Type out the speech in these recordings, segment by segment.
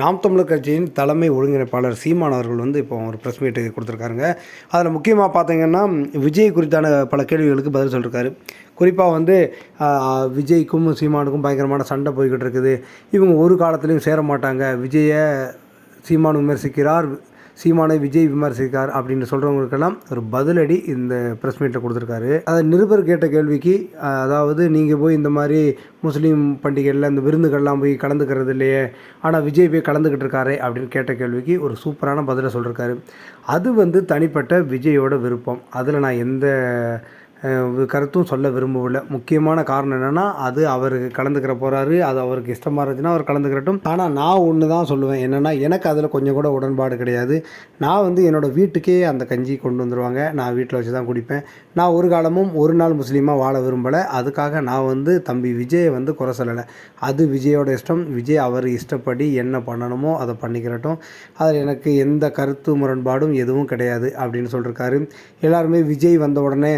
நாம் தமிழர் கட்சியின் தலைமை ஒருங்கிணைப்பாளர் சீமான் அவர்கள் வந்து இப்போ ஒரு ப்ரெஸ் மீட்டு கொடுத்துருக்காருங்க. அதில் முக்கியமாக பார்த்தீங்கன்னா விஜய் குறித்தான பல கேள்விகளுக்கு பதில் சொல்லியிருக்காரு குறிப்பாக வந்து விஜய்க்கும் சீமானுக்கும் பயங்கரமான சண்டை போய்கிட்டு இருக்குது. இவங்க ஒரு காலத்துலேயும் சேர மாட்டாங்க. விஜயை சீமான் விமர்சிக்கிறார். சீமானை விஜய் விமர்சிக்கார் அப்படின்னு சொல்கிறவங்களுக்கெல்லாம் ஒரு பதிலடி இந்த ப்ரெஸ் மீட்டில் கொடுத்துருக்காரு. அதை நிருபர் கேட்ட கேள்விக்கு அதாவது நீங்கள் போய் இந்த மாதிரி முஸ்லீம் பண்டிகைகளில் இந்த விருந்துகள்லாம் போய் கலந்துக்கிறது இல்லையே ஆனால் விஜய் போய் கலந்துக்கிட்டு இருக்காரே அப்படின்னு கேட்ட கேள்விக்கு ஒரு சூப்பரான பதிலை சொல்லியிருக்காரு அது வந்து தனிப்பட்ட விஜயோட விருப்பம். அதில் நான் எந்த கருத்தும் சொல்ல விரும்பவில்லை. முக்கியமான காரணம் என்னென்னா அது அவருக்கு கலந்துக்கிற போகிறாரு அது அவருக்கு இஷ்டமாக இருந்துச்சுன்னா அவர் கலந்துக்கிறட்டும். ஆனால் நான் ஒன்று தான் சொல்லுவேன். என்னென்னா எனக்கு அதில் கொஞ்சம் கூட உடன்பாடு கிடையாது. நான் வந்து என்னோடய வீட்டுக்கே அந்த கஞ்சி கொண்டு வந்துடுவாங்க நான் வீட்டில் வச்சு தான் குடிப்பேன். நான் ஒரு காலமும் ஒரு நாள் முஸ்லீமாக வாழ விரும்பலை. அதுக்காக நான் வந்து தம்பி விஜயை வந்து குறை சொல்லலை. அது விஜயோட இஷ்டம். விஜய் அவர் இஷ்டப்படி என்ன பண்ணணுமோ அதை பண்ணிக்கிறட்டும். அதில் எனக்கு எந்த கருத்து முரண்பாடும் எதுவும் கிடையாது அப்படின்னு சொல்லியிருக்காரு எல்லாருமே விஜய் வந்த உடனே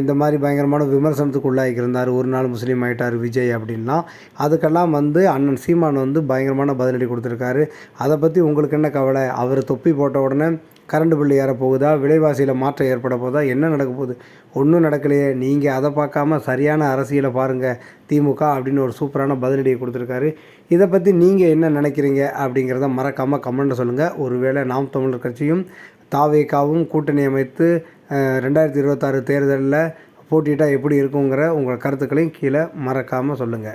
இந்த மாதிரி பயங்கரமான விமர்சனத்துக்கு உள்ளாகியிருந்தார். ஒரு நாள் முஸ்லீம் ஆகிட்டார் விஜய் அப்படின்னா அதுக்கெல்லாம் வந்து அண்ணன் சீமான் வந்து பயங்கரமான பதிலடி கொடுத்துருக்காரு. அதை பற்றி உங்களுக்கு என்ன கவலை? அவர் தொப்பி போட்ட உடனே கரண்ட் பில்லு ஏற போகுதா? விலைவாசியில் மாற்றம் ஏற்பட போகுதா என்ன நடக்க போகுது? ஒன்றும் நடக்கலையே. நீங்கள் அதை பார்க்காம சரியான அரசியலை பாருங்கள் திமுக அப்படின்னு ஒரு சூப்பரான பதிலடியை கொடுத்துருக்காரு. இதை பற்றி நீங்கள் என்ன நினைக்கிறீங்க அப்படிங்கிறத மறக்காமல் கமெண்ட்டை சொல்லுங்கள் ஒருவேளை நாம் தமிழர் கட்சியும் தாவேக்காவும் கூட்டணி அமைத்து ரெண்டாயிரத்தி இருபத்தாறு தேர்தலில் போட்டியிட்டால் எப்படி இருக்குங்கிற உங்கள் கருத்துக்களையும் கீழே மறக்காமல் சொல்லுங்கள்